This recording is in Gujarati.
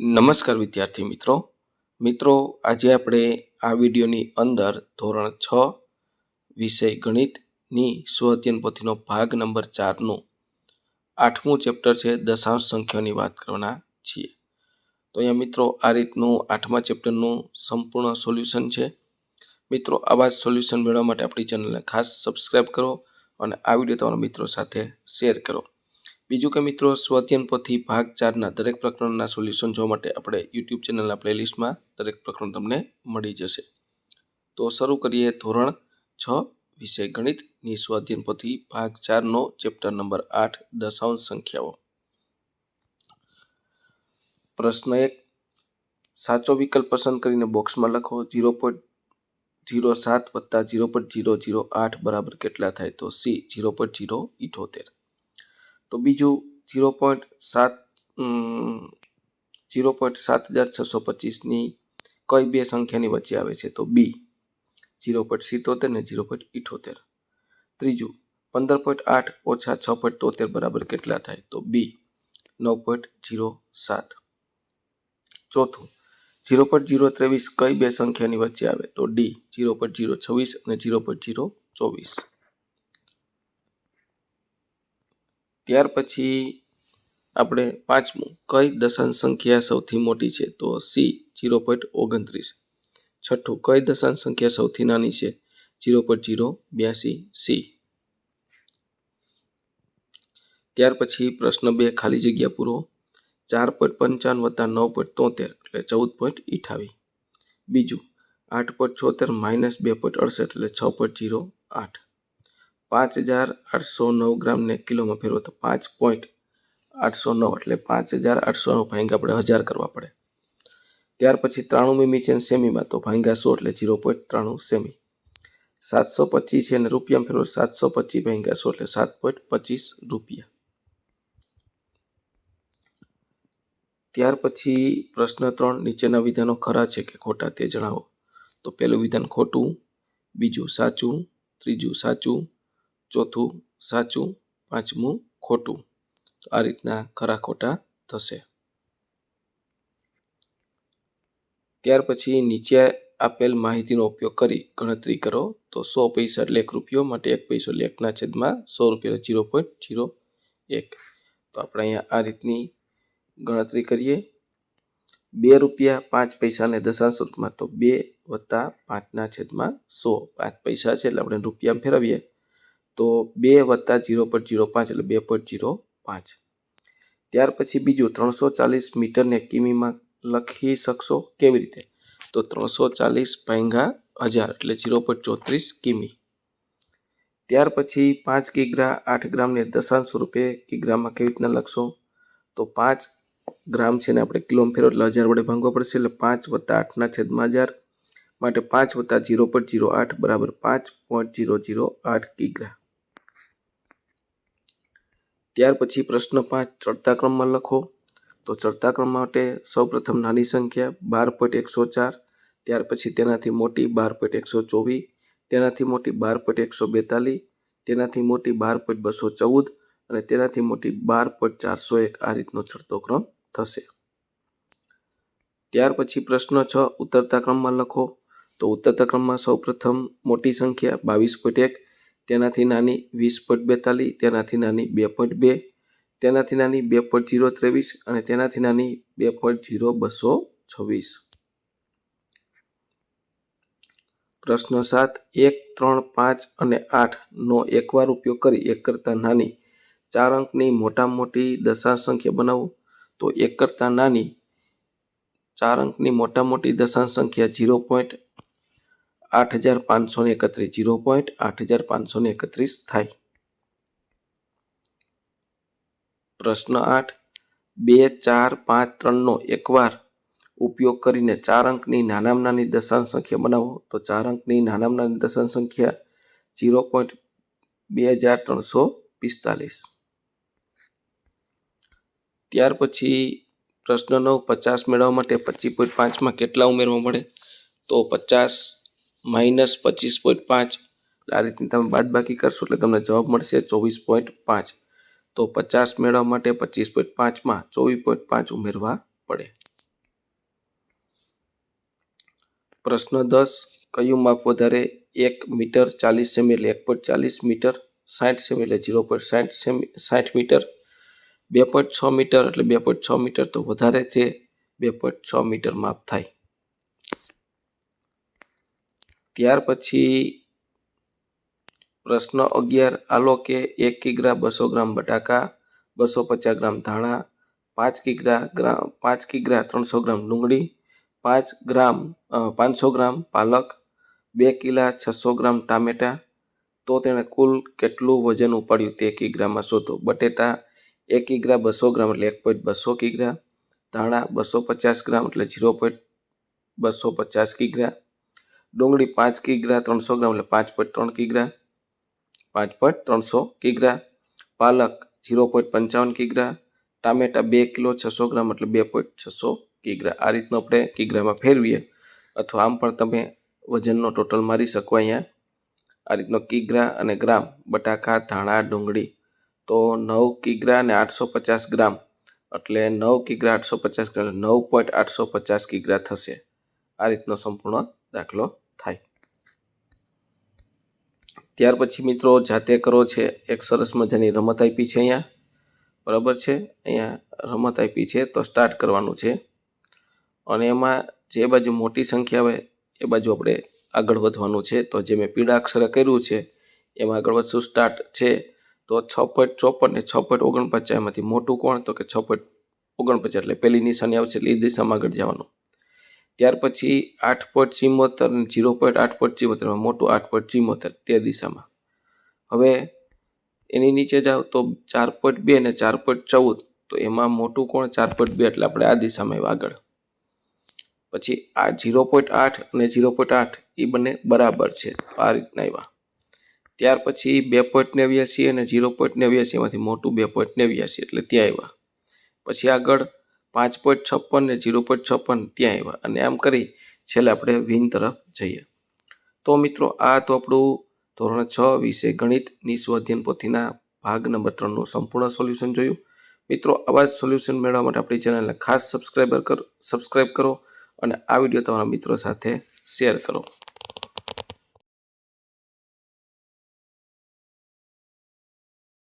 નમસ્કાર વિદ્યાર્થી મિત્રો. મિત્રો, આજે આપણે આ વિડીયોની અંદર ધોરણ છ વિષય ગણિતની સ્વઅધ્યયન પોથીનો ભાગ નંબર ચારનું આઠમું ચેપ્ટર છે દશાંશ સંખ્યાની વાત કરવાના છીએ. તો અહીંયા મિત્રો, આ રીતનું આઠમા ચેપ્ટરનું સંપૂર્ણ સોલ્યુશન છે. મિત્રો, આવા જ સોલ્યુશન મેળવવા માટે આપણી ચેનલને ખાસ સબસ્ક્રાઈબ કરો અને આ વીડિયો તમારા મિત્રો સાથે શેર કરો. બીજું કે મિત્રો સ્વઅધ્યયન પોથી ભાગ ચારના દરેક પ્રકરણના સોલ્યુશન જોવા માટે આપણે યુટ્યુબ ચેનલના પ્લેલિસ્ટમાં દરેક પ્રકરણ તમને મળી જશે. તો શરૂ કરીએ ધોરણ છ, વિષય ગણિતની સ્વાધ્યન પોથી ભાગ ચારનો ચેપ્ટર નંબર આઠ, દશાંશ સંખ્યાઓ. પ્રશ્ન એક, સાચો વિકલ્પ પસંદ કરીને બોક્સમાં લખો ઝીરો પોઈન્ટ ઝીરો સાત વત્તા ઝીરો પોઈન્ટ ઝીરો ઝીરો આઠ બરાબર કેટલા થાય તો સી, ઝીરો પોઈન્ટ ઝીરો ઇઠોતેર. તો બીજું ઝીરો પોઈન્ટ સાત ઝીરો પોઈન્ટ સાત હજાર છસો પચીસની કઈ બે સંખ્યાની વચ્ચે આવે છે? તો બી ઝીરો પોઈન્ટ સિત્તોતેર ને ઝીરો પોઈન્ટ ઇઠોતેર. ત્રીજું, પંદર પોઈન્ટ આઠ ઓછા છ પોઈન્ટ તોતેર બરાબર કેટલા થાય? તો બી નવ પોઈન્ટ ઝીરો સાત. ચોથું ઝીરો પોઈન્ટ ઝીરો ત્રેવીસ કઈ બે સંખ્યાની વચ્ચે આવે? તો ડી ઝીરો પોઈન્ટ ઝીરો છવ્વીસ અને ઝીરો પોઈન્ટ ઝીરો ચોવીસ. ત્યાર પછી આપણે પાંચમું, કઈ દશાંશ સંખ્યા સૌથી મોટી છે? તો સી જીરો પોઈન્ટ ઓગણત્રીસ. છઠ્ઠું, કઈ દશાંશ સંખ્યા સૌથી નાની છે? જીરો પોઈન્ટ ઝીરો બ્યાસી. સી ત્યાર પછી પ્રશ્ન બે, ખાલી જગ્યા પૂરો. ચાર પોઈન્ટ પંચાવન વત્તા નવ પોઈન્ટ તોતેર, એટલે ચૌદ પોઈન્ટ અઠાવીસ બીજું, આઠ પોઈન્ટ છોતેર માઇનસ બે પોઈન્ટ અડસઠ, એટલે છ પોઈન્ટ જીરો આઠ. પાંચ હજાર આઠસો નવ ગ્રામને કિલોમાં ફેરવો તો પાંચ પોઈન્ટ આઠસો નવ એટલે પાંચ હજાર આઠસો નવ ભાંગા આપણે હજાર કરવા પડે. ત્યાર પછી ત્રાણું મીમી છે સેમીમાં તો ભાંગા સો એટલે ઝીરો પોઈન્ટ ત્રાણું સેમી. સાતસો પચીસ છે અને રૂપિયામાં ફેરવો સાતસો પચીસ ભાંગા સો એટલે સાત પોઈન્ટ પચીસ રૂપિયા. ત્યાર પછી પ્રશ્ન ત્રણ, નીચેના વિધાનો ખરા છે કે ખોટા તે જણાવો. તો પહેલું વિધાન ખોટું, બીજું સાચું, ત્રીજું સાચું ચોથું, સાચું, પાંચમું, ખોટું. આ રીતના ખરા ખોટા થશે. ત્યાર પછી નીચે આપેલ માહિતીનો ઉપયોગ કરી ગણતરી કરો. તો સો પૈસા એટલે એક રૂપિયો માટે એક પૈસો લેખના છેદમાં સો રૂપિયા ઝીરો પોઈન્ટ ઝીરો એક. તો આપણે અહીંયા આ રીતની ગણતરી કરીએ. બે રૂપિયા પાંચ પૈસાને દશાંશ રૂપમાં તો બે વત્તા પાંચના છેદમાં સો. પાંચ પૈસા છે એટલે આપણે રૂપિયામાં ફેરવીએ. તો બે વત્તા ઝીરો પોઈન્ટ ઝીરો પાંચ એટલે બે પોઈન્ટ ઝીરો પાંચ. ત્યાર પછી બીજું ત્રણસો ચાલીસ મીટરને કિમીમાં લખી શકશો કેવી રીતે? તો ત્રણસો ચાલીસ ભાંગા હજાર એટલે ઝીરો પોઈન્ટ ચોત્રીસ કિમી. ત્યાર પછી પાંચ કિગ્રા આઠ ગ્રામને દશાંશ સ્વરૂપે કિગ્રામાં કેવી રીતના લખશો? તો પાંચ ગ્રામ છે ને આપણે કિલોમાં ફેરવો એટલે હજાર વડે ભાંગવા પડશે એટલે પાંચ વત્તા આઠના છેદમાં હજાર. માટે પાંચ વત્તા ઝીરો પોઈન્ટ ઝીરો આઠ બરાબર પાંચ પોઈન્ટ ઝીરો ઝીરો આઠ કિગ્રા. ત્યાર પછી પ્રશ્ન પાંચ, ચડતા ક્રમમાં લખો. તો ચડતા ક્રમ માટે સૌપ્રથમ નાની સંખ્યા બાર પોઈન્ટ એકસો ચાર, ત્યાર પછી તેનાથી મોટી બાર પોઈન્ટ એકસો ચોવીસ, તેનાથી મોટી બાર પોઈન્ટ એકસો બેતાલીસ, તેનાથી મોટી બાર પોઈન્ટ બસો ચૌદ અને તેનાથી મોટી બાર પોઈન્ટ ચારસો એક આ રીતનો ચડતો ક્રમ થશે. ત્યાર પછી પ્રશ્ન છ, ઉતરતા ક્રમમાં લખો. તો ઉતરતા ક્રમમાં સૌપ્રથમ મોટી સંખ્યા બાવીસ પોઈન્ટ એક તેનાથી નાની વીસ પોઈન્ટ બેતાલીસ, તેનાથી નાની બે પોઈન્ટ બે, તેનાથી નાની બે પોઈન્ટ ઝીરો ત્રેવીસ અને તેનાથી નાની બે પોઈન્ટ ઝીરો બસો છવ્વીસ. પ્રશ્ન સાત, એક, ત્રણ, પાંચ અને આઠનો એકવાર ઉપયોગ કરી એક કરતાં નાની ચાર અંકની મોટામાં મોટી દશાંશ સંખ્યા બનાવો. તો એક કરતાં નાની ચાર અંકની મોટા મોટી દશાંશ સંખ્યા ઝીરો પોઈન્ટ આઠ હજાર પાંચસો ને એકત્રીસ, ઝીરો પોઈન્ટ આઠ હજાર પાંચસો ને એકત્રીસ થાય. પ્રશ્ન આઠ, બે, ચાર, પાંચ, ત્રણનો એકવાર ઉપયોગ કરીને ચાર અંકની નાનામાં નાની દશાંશ સંખ્યા બનાવો, તો ચાર અંકની નાનામાં નાની દશાંશ સંખ્યા જીરો પોઈન્ટ બે હજાર ત્રણસો પિસ્તાલીસ. ત્યાર પછી પ્રશ્ન નવ પચાસ મેળવવા માટે પચીસ પોઈન્ટ પાંચમાં કેટલા ઉમેરવા મળે? તો પચાસ માઇનસ પચીસ પોઈન્ટ પાંચ. આ રીતની તમે બાદબાકી કરશો એટલે તમને જવાબ મળશે ચોવીસ પોઈન્ટ પાંચ. તો પચાસ મેળવવા માટે પચીસ પોઈન્ટ પાંચમાં ચોવીસ પોઈન્ટ પાંચ ઉમેરવા પડે. પ્રશ્ન દસ, કયું માપ વધારે એક મીટર ચાલીસ સેમી એટલે એક પોઈન્ટ ચાલીસ મીટર, સાઠ સેમી એટલે ઝીરો પોઈન્ટ સાઠ સેમી, સાઠ મીટર? બે પોઈન્ટ છ મીટર એટલે બે પોઈન્ટ છ મીટર તો વધારે છે, બે પોઈન્ટ છ મીટર માપ થાય. ત્યાર પછી પ્રશ્ન અગિયાર આલોકે એક કિગ્રા બસો ગ્રામ બટાકા, બસો પચાસ ગ્રામ ધાણા, પાંચ કિગ્રા ગ્રામ પાંચ કિગ્રા ત્રણસો ગ્રામ ડુંગળી, પાંચ ગ્રામ પાંચસો ગ્રામ પાલક, બે કિલા છસો ગ્રામ ટામેટાં, તો તેણે કુલ કેટલું વજન ઉપાડ્યું તે કિગ્રામાં શોધો. બટેટા એક કિગ્રા બસો ગ્રામ એટલે એક પોઈન્ટ બસો કિગ્રા, ધાણા બસો પચાસ ગ્રામ એટલે ઝીરો પોઈન્ટ બસો પચાસ કિગ્રા ડુંગળી પાંચ કિગ્રા, ત્રણસો ગ્રામ, એટલે પાંચ પોઈન્ટ ત્રણ કિગ્રા, પાંચ પોઈન્ટ ત્રણસો કિગ્રા. પાલક ઝીરો પોઈન્ટ પંચાવન કિગ્રા, ટામેટા બે કિલો છસો ગ્રામ, એટલે બે પોઈન્ટ છસો કિગ્રા. આ રીતનું આપણે કિગ્રામાં ફેરવીએ. અથવા આમ પણ તમે વજનનો ટોટલ મારી શકો અહીંયા. આ રીતનો કિગ્રા અને ગ્રામ, બટાકા, ધાણા, ડુંગળી. તો નવ કિગ્રા અને આઠસો પચાસ ગ્રામ, એટલે નવ કિગ્રા આઠસો પચાસ ગ્રામ નવ પોઈન્ટ આઠસો પચાસ કિગ્રા થશે. આ રીતનો સંપૂર્ણ દાખલો થાય. ત્યાર પછી મિત્રો જાતે કરો છે, એક સરસ મજાની રમત આપી છે અહીંયા. બરાબર છે? અહીંયા રમત આપી છે, તો સ્ટાર્ટ કરવાનું છે. અને એમાં જે બાજુ મોટી સંખ્યા આવે એ બાજુ આપણે આગળ વધવાનું છે. તો જે મેં પીળા અક્ષરે કર્યું છે, એમાં આગળ વધશું સ્ટાર્ટ છે. તો છ પોઈન્ટ ચોપન ને છ પોઈન્ટ ઓગણપચાસ એમાંથી મોટું કોણ? તો કે છ પોઈન્ટ ઓગણપચાસ, એટલે પહેલી નિશાની આવશે, એટલે એ દિશામાં આગળ જવાનું. ત્યાર પછી આઠ પોઈન્ટ ચિમ્મોતેર અને ઝીરો પોઈન્ટ આઠ પોઈન્ટ ચિમ્મોતેરમાં મોટું આઠ પોઈન્ટ ચિમ્મોતેર તે દિશામાં. હવે એની નીચે જાઓ તો ચાર પોઈન્ટ બે ને ચાર પોઈન્ટ ચૌદ, તો એમાં મોટું કોણ? ચાર પોઈન્ટ બે, એટલે આપણે આ દિશામાં આગળ. પછી આ ઝીરો પોઈન્ટ આઠ અને ઝીરો પોઈન્ટ આઠ એ બંને બરાબર છે આ રીતના આવ્યા. ત્યાર પછી બે પોઈન્ટ નેવ્યાસી અને ઝીરો પોઈન્ટ નેવ્યાસી, એમાંથી મોટું બે પોઈન્ટ નેવ્યાસી, એટલે ત્યાં આવ્યા. પછી આગળ પાંચ પોઈન્ટ છપ્પન ને જીરો પોઈન્ટ છપ્પન ત્યાં આવ્યા. અને આમ કરી છેલ્લે આપણે વિન તરફ જઈએ. તો મિત્રો, આ તો આપણું ધોરણ છ વિશે ગણિતની સ્વાધ્યન પોથીના ભાગ નંબર ત્રણનું સંપૂર્ણ સોલ્યુશન જોયું. મિત્રો, આવા જ સોલ્યુશન મેળવવા માટે આપણી ચેનલને ખાસ સબસ્ક્રાઈબર કરો સબસ્ક્રાઈબ કરો અને આ વીડિયો તમારા મિત્રો સાથે શેર કરો.